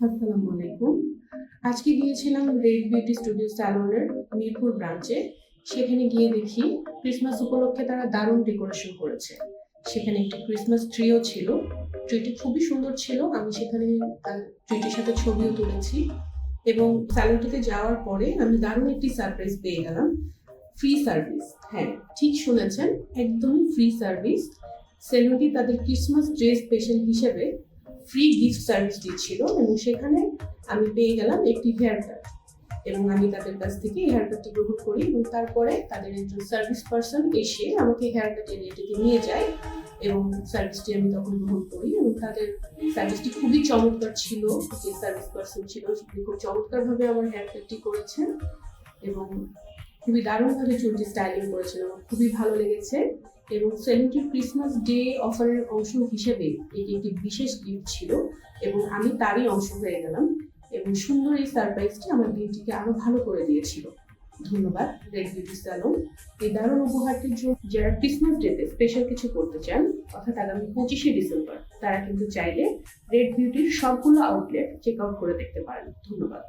আসসালামু আলাইকুম আজকে গিয়েছিলাম রেড বিউটি স্টুডিও স্যালনের মিরপুর ব্রাঞ্চে। সেখানে গিয়ে দেখি ক্রিসমাস উপলক্ষে তারা দারুণ ডেকোরেশন করেছে। সেখানে একটি ক্রিসমাস ট্রিও ছিল। ট্রিটি খুবই সুন্দর ছিল। আমি সেখানে তার ট্রিটির সাথে ছবিও তুলেছি। এবং স্যালনটিতে যাওয়ার পরে আমি দারুণ একটি সারপ্রাইজ পেয়ে গেলাম। Free service. হ্যাঁ ঠিক শুনেছেন, একদমই ফ্রি সার্ভিস। সেলুনটি তাদের ক্রিসমাস ড্রেস স্পেশাল হিসেবে ফ্রি গিফট সার্ভিস দিচ্ছিল এবং সেখানে আমি পেয়ে গেলাম একটি হেয়ার কাট এবং আমি তাদের কাছ থেকে হেয়ার কাটটি গ্রহণ করি এবং তারপরে তাদের একজন সার্ভিস পার্সন এসে আমাকে হেয়ার কাট এরিয়াটিতে নিয়ে যায় এবং সার্ভিসটি আমি তখন গ্রহণ করি এবং তাদের সার্ভিসটি খুবই চমৎকার ছিল। যে সার্ভিস পার্সন ছিল, তিনি খুব চমৎকারভাবে আমার হেয়ার কাটটি করেছেন এবং খুবই দারুণভাবে চুলটি স্টাইলিং আমার খুবই ভালো লেগেছে এবং সেলিব্রিটি ক্রিসমাস ডে অফারের অংশ হিসেবে এটি একটি বিশেষ গিফট ছিল এবং আমি তারই অংশ হয়ে গেলাম এবং সুন্দর এই সারপ্রাইজটি আমার দিনটিকে আরও ভালো করে দিয়েছিল। ধন্যবাদ রেড বিউটি স্যালন এই দারুণ উপহারটির জন্য যারা ক্রিসমাস ডেতে স্পেশাল কিছু করতে চান, অর্থাৎ আগামী পঁচিশে ডিসেম্বর তারা কিন্তু চাইলে রেড বিউটির সবগুলো আউটলেট চেক আউট করে দেখতে পারেন। ধন্যবাদ।